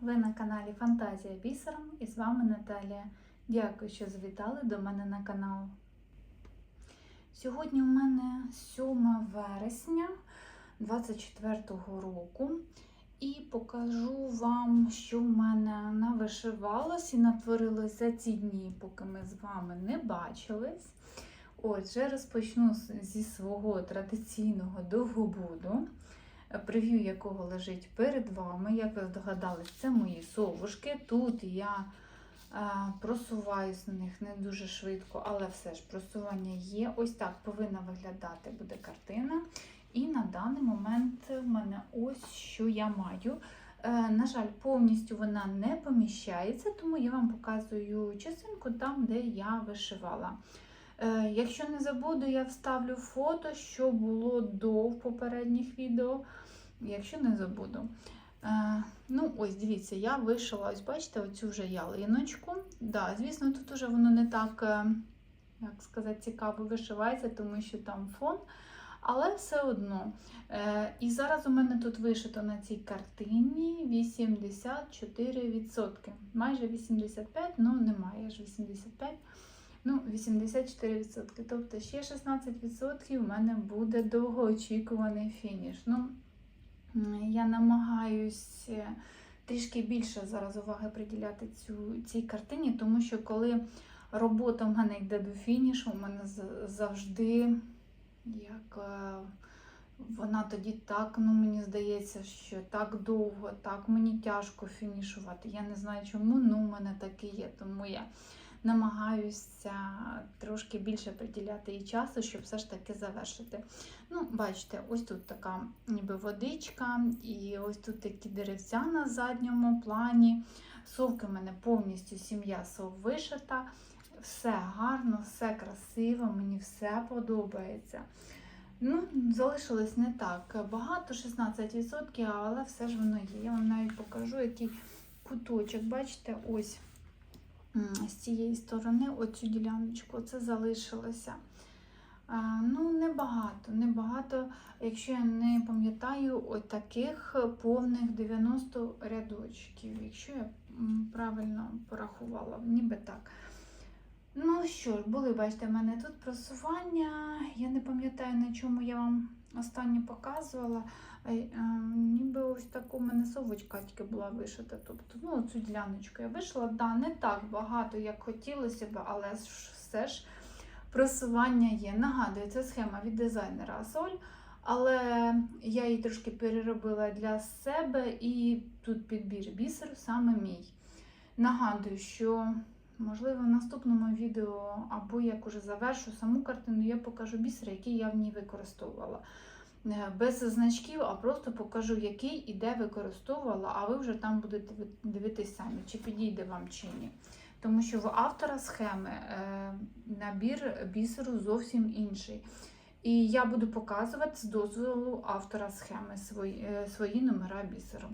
Ви на каналі Фантазія Бісером і з вами Наталія. Дякую, що завітали до мене на канал. Сьогодні у мене 7 вересня 24-го року. І покажу вам, що в мене навишивалось і натворилось за ці дні, поки ми з вами не бачились. Отже, розпочну зі свого традиційного довгобуду, прев'ю якого лежить перед вами. Як ви здогадались, це мої совушки. Тут я е, просуваюсь на них не дуже швидко, але все ж просування є. Ось так повинна виглядати буде картина. І на даний момент в мене ось що я маю. Е, На жаль, повністю вона не поміщається, тому я вам показую частинку там, де я вишивала. Е, Якщо не забуду, я вставлю фото, що було до попередніх відео, якщо не забуду. Е, Ну, ось дивіться, я вишила, ось бачите, оцю вже ялиночку. Да, звісно, тут уже воно не так, е, як сказати, цікаво вишивається, тому що там фон. Але все одно. І зараз у мене тут вишито на цій картині 84%. Майже 85%, ну немає ж 85%. Ну, 84%. Тобто ще 16% у мене буде довгоочікуваний фініш. Ну, я намагаюсь е, трішки більше зараз уваги приділяти цю, цій картині, тому що коли робота в мене йде до фінішу, у мене завжди як е, вона тоді так, ну мені здається, що так довго, так мені тяжко фінішувати. Я не знаю чому, ну у мене так і є. Тому я намагаюся трошки більше приділяти їй часу, щоб все ж таки завершити. Ну, бачите, ось тут така ніби водичка, і ось тут такі деревця на задньому плані. Совки в мене повністю сім'я сов вишита. Все гарно, все красиво, мені все подобається. Ну, залишилось не так багато, 16%, але все ж воно є. Я вам навіть покажу, який куточок. Бачите, ось з цієї сторони, оцю діляночку, це залишилося. Ну, небагато, небагато, якщо я не пам'ятаю, от таких повних 90 рядочків, якщо я правильно порахувала, ніби так. Ну що ж, були, бачите, в мене тут просування. Я не пам'ятаю, на чому я вам останнє показувала. Ніби ось таку в мене совочка тільки була вишита. Тобто, ну, цю діляночку я вишила. Да, не так багато, як хотілося б, але все ж просування є. Нагадую, це схема від дизайнера Асоль. Але я її трошки переробила для себе, і тут підбір бісеру саме мій. Нагадую, що Можливо, в наступному відео, або як уже завершу саму картину, я покажу бісер, який я в ній використовувала. Е, Без значків, а просто покажу, який і де використовувала, а ви вже там будете ви- дивитись самі, чи підійде вам чи ні. Тому що в автора схеми е, набір бісеру зовсім інший. І я буду показувати з дозволу автора схеми свої, е, свої номера бісеру.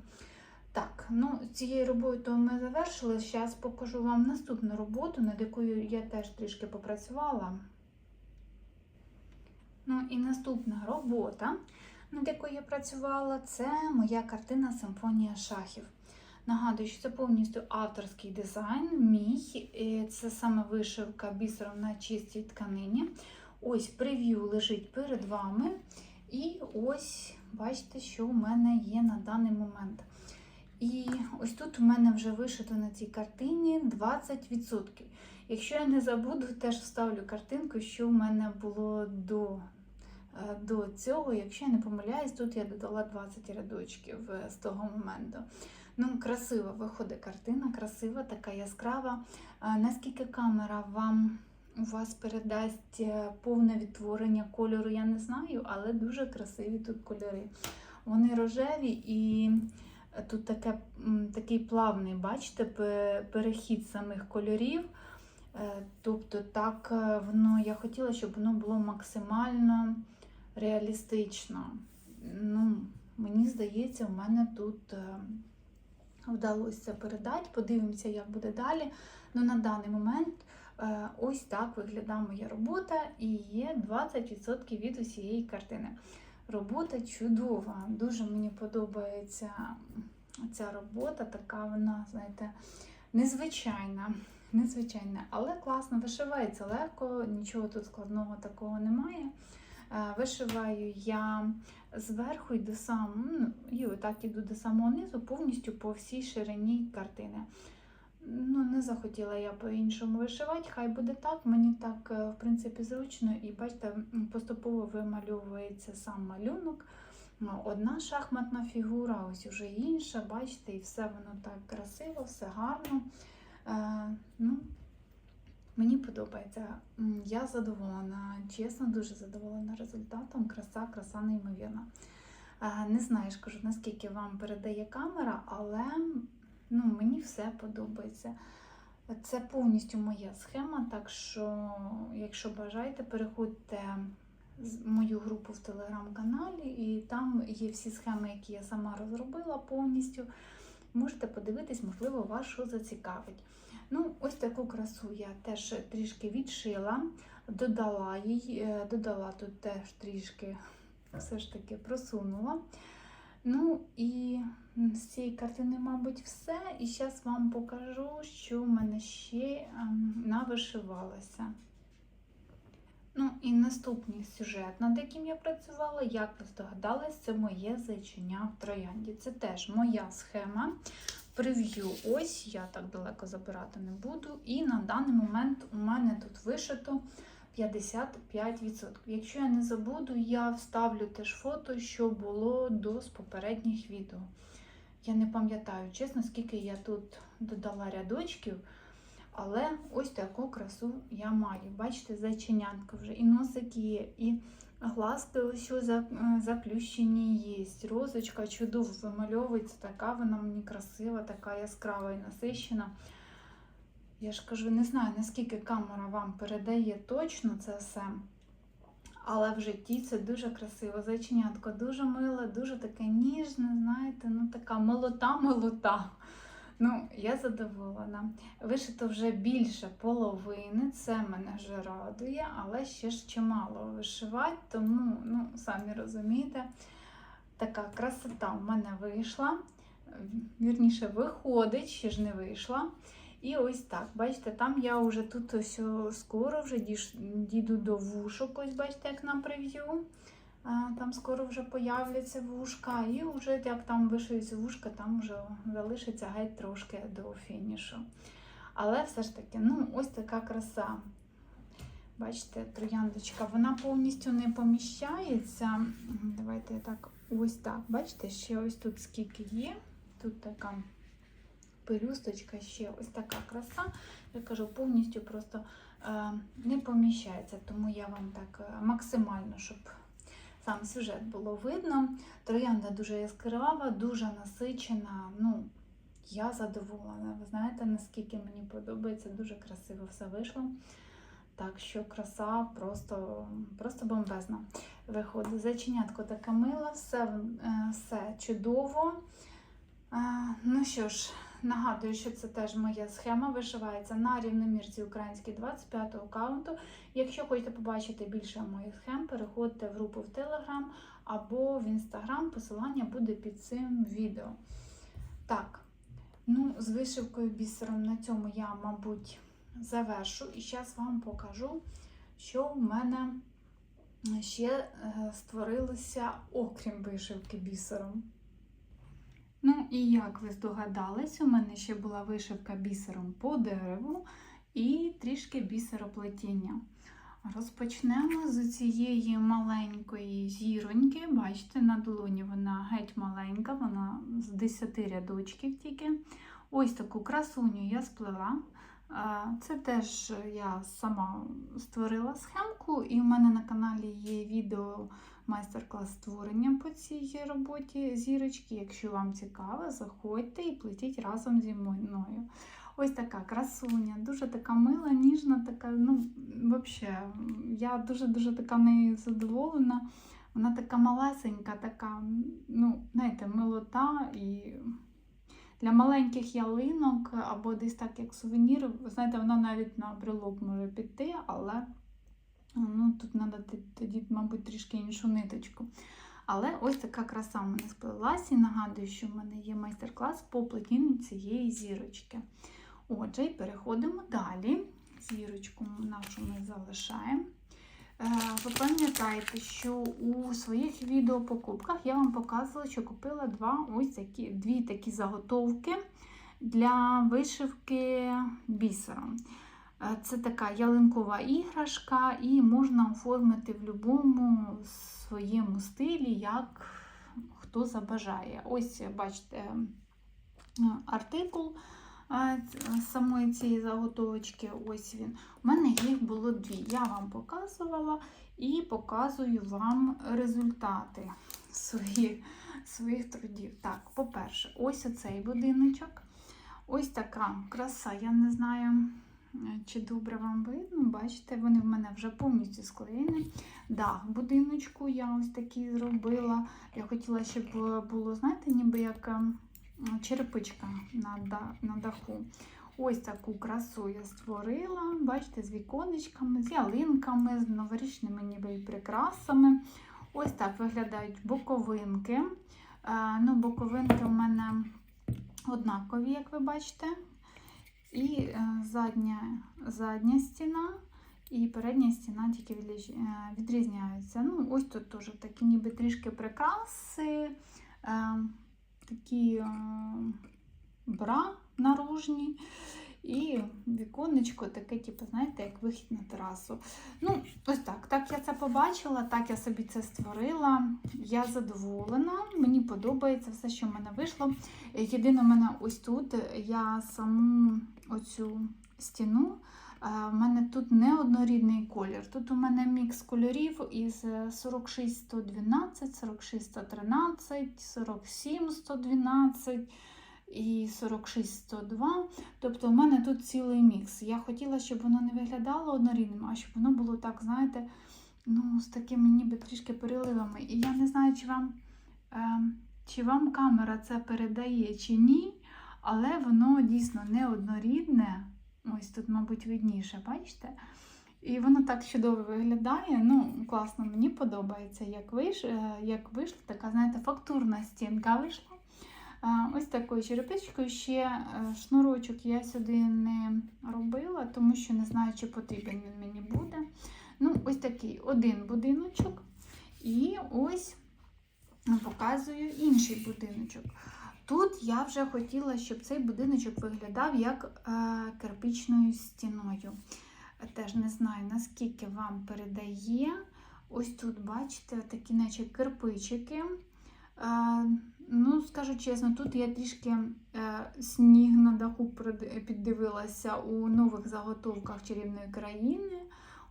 Так, ну цією роботою ми завершили. Зараз покажу вам наступну роботу, над якою я теж трішки попрацювала. Ну і наступна робота, над якою я працювала, це моя картина Симфонія шахів. Нагадую, що це повністю авторський дизайн. Мій це саме вишивка бісером на чистій тканині. Ось прев'ю лежить перед вами. І ось бачите, що у мене є на даний момент. І ось тут у мене вже вишито на цій картині 20%. Якщо я не забуду, теж вставлю картинку, що в мене було до, е, до цього. Якщо я не помиляюсь, тут я додала 20 рядочків е, з того моменту. Ну, красива виходить картина, красива, така яскрава. Е, Наскільки камера вам у вас передасть повне відтворення кольору, я не знаю, але дуже красиві тут кольори. Вони рожеві і Тут таке, такий плавний, бачите, перехід самих кольорів. Е, Тобто, так е, воно, я хотіла, щоб воно було максимально реалістично. Ну, мені здається, в мене тут е, вдалося передати. Подивимося, як буде далі. Ну, на даний момент ось так виглядає моя робота і є 20% від усієї картини. Робота чудова, дуже мені подобається ця робота така, вона, знаєте, незвичайна. Незвичайна, але класно вишивається легко, нічого тут складного такого немає. Е, Вишиваю я зверху і до ну, і отак іду до самого низу, повністю по всій ширині картини. Ну, не захотіла я по-іншому вишивати, хай буде так. Мені так, е, в принципі, зручно, і бачите, поступово вимальовується сам малюнок. Одна шахматна фігура, ось уже інша, бачите, і все воно так красиво, все гарно. Е, ну, Мені подобається. Я задоволена, чесно, дуже задоволена результатом. Краса, краса неймовірна. Е, Не знаю, кажу, наскільки вам передає камера, але ну, мені все подобається. Це повністю моя схема, так що, якщо бажаєте, переходьте в мою групу в телеграм-каналі, і там є всі схеми, які я сама розробила повністю. Можете подивитись, можливо, вас що зацікавить. Ну, ось таку красу я теж трішки відшила, додала їй, е, додала тут теж трішки, все ж таки просунула. Ну і з цієї картини, мабуть, все. І зараз вам покажу, що в мене ще ем, навишивалося. Ну і наступний сюжет, над яким я працювала, як ви здогадались, це моє зайчиня в троянді. Це теж моя схема. Прев'ю ось, я так далеко забирати не буду. І на даний момент у мене тут вишито 55%. Якщо я не забуду, я вставлю теж фото, що було до з попередніх відео. Я не пам'ятаю, чесно, скільки я тут додала рядочків. Але ось таку красу я маю. Бачите, зайченятка вже і носик є, і глазки ось е, заплющені є. Розочка чудово вимальовується, така вона мені красива, така яскрава і насищена. Я ж кажу, не знаю, наскільки камера вам передає точно це все. Але в житті це дуже красиво. Зайченятко дуже миле, дуже таке ніжне, знаєте, ну така молота-молота. Ну, я задоволена. Вишито вже більше половини, це мене вже радує, але ще ж чимало вишивати, тому, ну, самі розумієте, така красота в мене вийшла. Вірніше, виходить, ще ж не вийшла. І ось так, бачите, там я вже тут ось скоро вже дійду до вушок, ось бачите, як на прев'ю. Там скоро вже появляться вушка, і вже як там вишиються вушка, там вже залишиться геть трошки до фінішу. Але все ж таки, ну, ось така краса. Бачите, трояндочка, вона повністю не поміщається. Давайте так, ось так. Бачите, ще ось тут скільки є. Тут така пелюсточка, ще ось така краса. Я кажу, повністю просто е, не поміщається, тому я вам так е, максимально, щоб сам сюжет було видно. Троянда дуже яскрава, дуже насичена. Ну, я задоволена. Ви знаєте, наскільки мені подобається, дуже красиво все вийшло. Так що краса просто, просто бомбезна виходить. Зайченятко таке миле, все, е, все чудово. Е, Ну що ж, нагадую, що це теж моя схема вишивається на рівномірці українській 25 аккаунту. Якщо хочете побачити більше моїх схем, переходьте в групу в Telegram або в Instagram. Посилання буде під цим відео. Так, ну, з вишивкою бісером на цьому я, мабуть, завершу. І зараз вам покажу, що в мене ще е, створилося, окрім вишивки бісером. Ну, і як ви здогадались, у мене ще була вишивка бісером по дереву і трішки бісероплетіння. Розпочнемо з цієї маленької зіроньки. Бачите, на долоні вона геть маленька, вона з 10 рядочків тільки. Ось таку красуню я сплела. Це теж я сама створила схемку, і в мене на каналі є відео майстер-клас створення по цій роботі зірочки. Якщо вам цікаво, заходьте і плетіть разом зі мною. Ось така красуня, дуже така мила, ніжна, така, ну, взагалі, я дуже-дуже така нею задоволена. Вона така малесенька, така, ну, знаєте, милота і для маленьких ялинок або десь так як сувенір, знаєте, вона навіть на брелок може піти, але ну, тут треба тоді, мабуть, трішки іншу ниточку. Але ось така краса в мене сплелась і нагадую, що в мене є майстер-клас по плетінню цієї зірочки. Отже, і переходимо далі. Зірочку нашу ми залишаємо. Е, Ви пам'ятаєте, що у своїх відеопокупках я вам показувала, що купила два ось такі, дві такі заготовки для вишивки бісером. Е, Це така ялинкова іграшка, і можна оформити в будь-якому своєму стилі, як хто забажає. Ось, бачите, е, артикул е, самої цієї заготовочки. Ось він. У мене їх було дві. Я вам показувала і показую вам результати своїх, своїх трудів. Так, по-перше, ось оцей будиночок. Ось така краса. Я не знаю, чи добре вам видно. Бачите, вони в мене вже повністю склеєні. Дах будиночку я ось такий зробила. Я хотіла, щоб було, знаєте, ніби як ем, черепичка на, даху. Ось таку красу я створила. Бачите, з віконечками, з ялинками, з новорічними ніби прикрасами. Ось так виглядають боковинки. Е, ну, боковинки у мене однакові, як ви бачите. І е, задня, задня стіна і передня стіна тільки е, відрізняються. Ну, ось тут теж такі ніби трішки прикраси, е, такі е, бра наружні. І віконечко таке, типу, знаєте, як вихід на терасу. Ну, ось так. Так я це побачила, так я собі це створила. Я задоволена, мені подобається все, що в мене вийшло. Єдине, в мене ось тут я саму оцю стіну. е, В мене тут не однорідний колір. Тут у мене мікс кольорів із 46112, 46113, 47112 і 46102. Тобто у мене тут цілий мікс. Я хотіла, щоб воно не виглядало однорідним, а щоб воно було так, знаєте, ну, з такими ніби трішки переливами. І я не знаю, чи вам, е, чи вам камера це передає, чи ні, але воно дійсно не однорідне. Ось тут, мабуть, видніше, бачите? І воно так чудово виглядає. Ну, класно, мені подобається, як вийш, е, як вийшла така, знаєте, фактурна стінка вийшла. Ось такою черепичкою ще е, шнурочок я сюди не робила, тому що не знаю, чи потрібен він мені буде. Ну, ось такий один будиночок. І ось показую інший будиночок. Тут я вже хотіла, щоб цей будиночок виглядав як е, кирпичною стіною. Теж не знаю, наскільки вам передає. Ось тут, бачите, такі, наче кирпичики. Ну, скажу чесно, тут я трішки е, сніг на даху піддивилася у нових заготовках чарівної країни.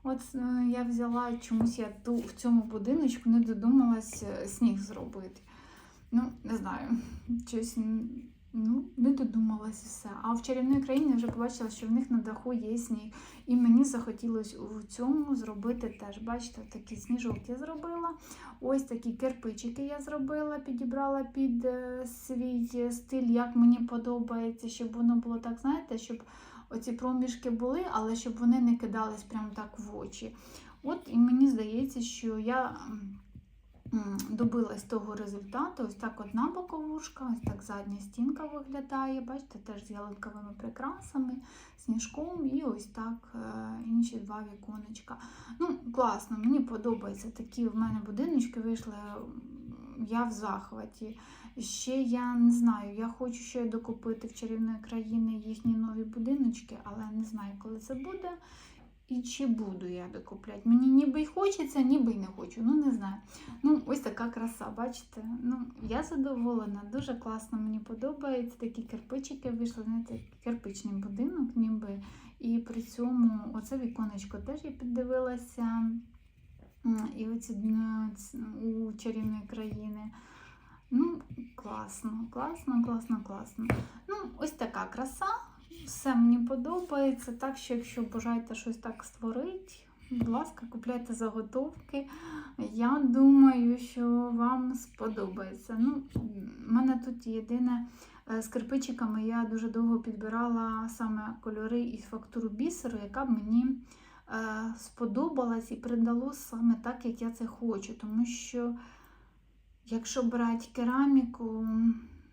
От е, я взяла чомусь я ту, в цьому будиночку не додумалась е, сніг зробити. Ну, не знаю, щось ну, не додумалась і все. А в чарівної країні вже побачила, що в них на даху є сніг. І мені захотілося у цьому зробити теж. Бачите, такі сніжок я зробила. Ось такі кирпичики я зробила, підібрала під е, свій стиль, як мені подобається, щоб воно було так, знаєте, щоб оці проміжки були, але щоб вони не кидались прямо так в очі. От і мені здається, що я добилась того результату. Ось так одна боковушка, ось так задня стінка виглядає. Бачите, теж з ялинковими прикрасами, сніжком і ось так е, інші два віконечка. Ну, класно, мені подобається. Такі в мене будиночки вийшли. Я в захваті. Ще я не знаю, я хочу ще докупити в чарівної країни їхні нові будиночки, але не знаю, коли це буде і чи буду я докупляти. Мені ніби й хочеться, ніби й не хочу. Ну, не знаю. Ну, ось така краса, бачите? Ну, я задоволена, дуже класно, мені подобається. Такі кирпичики вийшли, знаєте, кирпичний будинок, ніби. І при цьому оце віконечко теж я піддивилася. І оці у чарівної країни. Ну, класно, класно, класно, класно. Ну, ось така краса. Все мені подобається. Так що, якщо бажаєте щось так створити, будь ласка, купляйте заготовки. Я думаю, що вам сподобається. Ну, в мене тут єдине е, з кирпичиками я дуже довго підбирала саме кольори і фактуру бісеру, яка б мені е, сподобалась і придало саме так, як я це хочу. Тому що Якщо брати кераміку,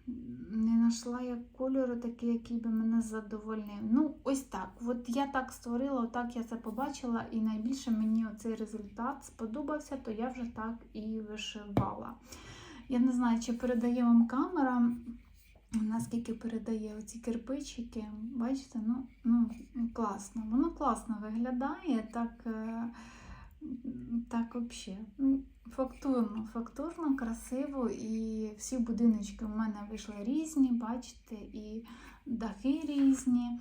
не знайшла я кольору такий, який би мене задовольнив. Ну, ось так. От я так створила, отак я це побачила, і найбільше мені оцей результат сподобався, то я вже так і вишивала. Я не знаю, чи передає вам камера, наскільки передає оці кирпичики. Бачите, ну, ну класно. Воно класно виглядає, так, е, так взагалі. Фактурно, фактурно, красиво, і всі будиночки у мене вийшли різні, бачите, і дахи різні.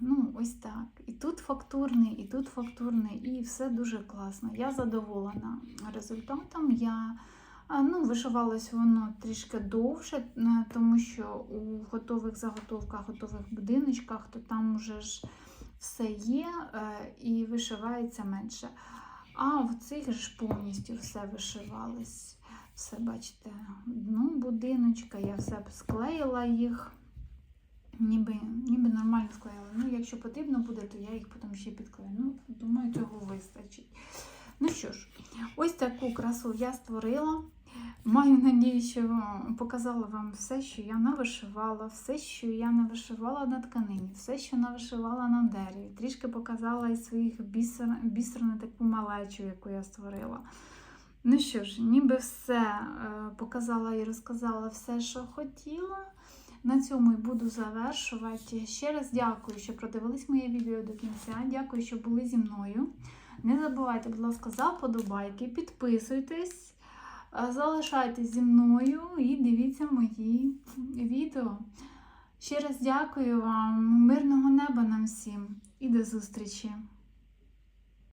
Ну, ось так. І тут фактурний, і тут фактурний, і все дуже класно. Я задоволена результатом. Я ну, вишивалось воно трішки довше, тому що у готових заготовках, готових будиночках, то там вже ж все є е, і вишивається менше. А в цих ж повністю все вишивалось. Все, бачите, дно будиночка, я все б склеїла їх, ніби, ніби нормально склеїла. Ну, якщо потрібно буде, то я їх потім ще підклею. Ну, думаю, цього вистачить. Ну що ж, ось таку красу я створила. Маю надію, що показала вам все, що я навишивала, все, що я навишивала на тканині, все, що навишивала на дереві. Трішки показала із своїх бісер, бісерну таку малечу, яку я створила. Ну що ж, ніби все е, показала і розказала все, що хотіла. На цьому і буду завершувати. Ще раз дякую, що продивились моє відео до кінця. Дякую, що були зі мною. Не забувайте, будь ласка, за подобайки, підписуйтесь. Залишайтесь зі мною і дивіться мої відео. Ще раз дякую вам, мирного неба нам всім і до зустрічі!